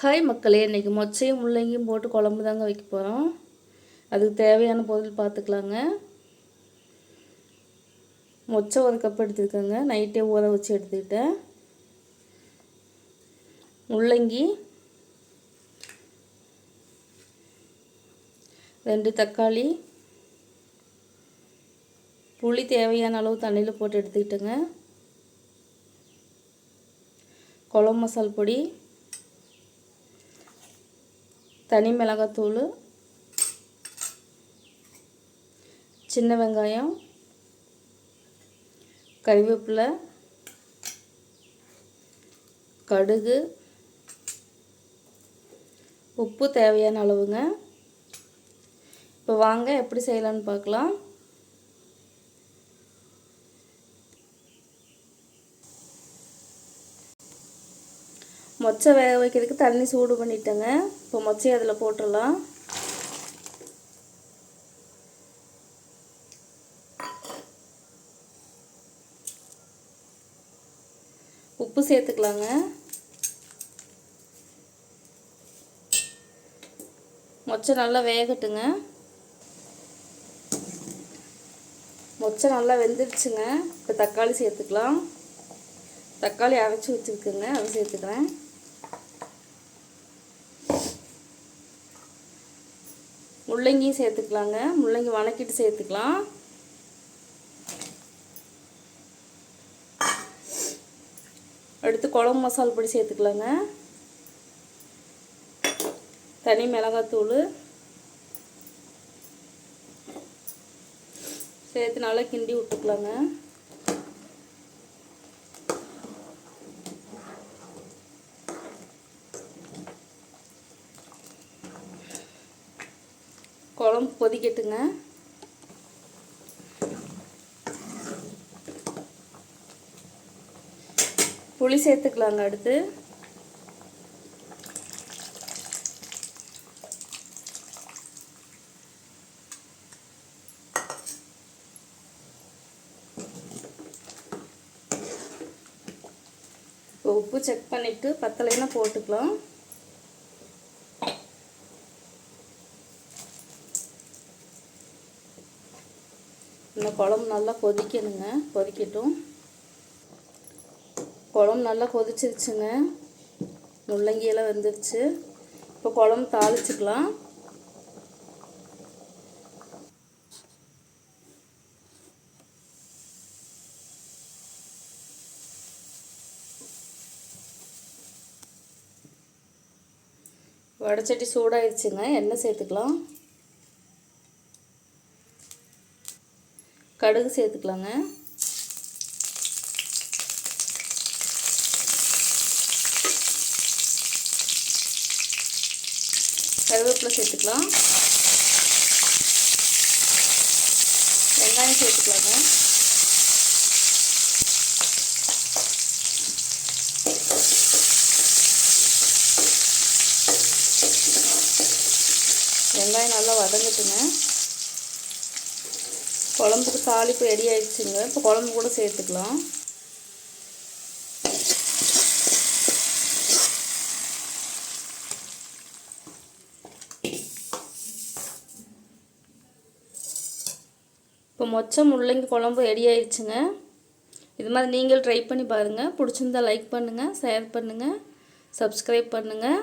Hi மக்களே இன்றைக்கி மொச்சையும் முள்ளங்கியும் போட்டு குழம்பு தாங்க வைக்க போகிறோம் அதுக்கு தேவையான பொருள் பார்த்துக்கலாங்க மொச்சை ஒரு கப் எடுத்துருக்கோங்க நைட்டே ஊற வச்சு எடுத்துக்கிட்டேன். முள்ளங்கி ரெண்டு தக்காளி புளி தேவையான அளவு தண்ணியில் போட்டு எடுத்துக்கிட்டேங்க. குழம்பு மசால் பொடி தனி மிளகாத்தூள் சின்ன வெங்காயம் கறிவேப்பிலை கடுகு உப்பு தேவையான அளவுங்க. இப்போ வாங்க எப்படி செய்யலான்னு பார்க்கலாம். மொச்சை வேக வைக்கிறதுக்கு தண்ணி சூடு பண்ணிட்டேங்க. இப்போ மொச்சை அதில் போட்டுடலாம். உப்பு சேர்த்துக்கலாங்க. மொச்சை நல்லா வேகட்டுங்க. மொச்சை நல்லா வெந்துடுச்சுங்க இப்போ தக்காளி சேர்த்துக்கலாம். தக்காளி அரைச்சி வச்சுருக்குங்க. அதை சேர்த்துக்கிறேன். முள்ளங்கியும் சேர்த்துக்கலாங்க. முள்ளங்கி வணக்கிட்டு சேர்த்துக்கலாம். அடுத்து குழம்பு மசால் பொடி சேர்த்துக்கலாங்க. தனி மிளகாத்தூள் சேர்த்து நல்லா கிண்டி விட்டுக்கலாங்க. குழம்பு கொதிக்கட்டுங்க. புளி சேர்த்துக்கலாங்க அடுத்து. இப்போ உப்பு செக் பண்ணிவிட்டு பத்தலைன்னா போட்டுக்கலாம். இந்த குழம்பு நல்லா கொதிக்கணுங்க. கொதிக்கட்டும். குழம்பு நல்லா கொதிச்சிருச்சுங்க. முள்ளங்கியெல்லாம் வந்துருச்சு. இப்போ குழம்பு தாளிச்சுக்கலாம். வடச்சட்டி சூடாயிருச்சுங்க. எண்ணெய் சேர்த்துக்கலாம். கடுகு சேர்த்துக்கலாங்க. கருவேப்பிலை சேர்த்துக்கலாம். வெங்காயம் சேர்த்துக்கலாங்க. வெங்காயம் நல்லா வதங்கட்டுங்க. குழம்புக்கு தாளிப்பு ரெடி ஆயிடுச்சுங்க. இப்போ குழம்பு கூட சேர்த்துக்கலாம். இப்போ மொச்சை முள்ளங்கி குழம்பு ரெடி ஆயிடுச்சுங்க. இது மாதிரி நீங்கள் ட்ரை பண்ணி பாருங்கள் பிடிச்சிருந்தா லைக் பண்ணுங்கள் ஷேர் பண்ணுங்கள் சப்ஸ்கிரைப் பண்ணுங்கள்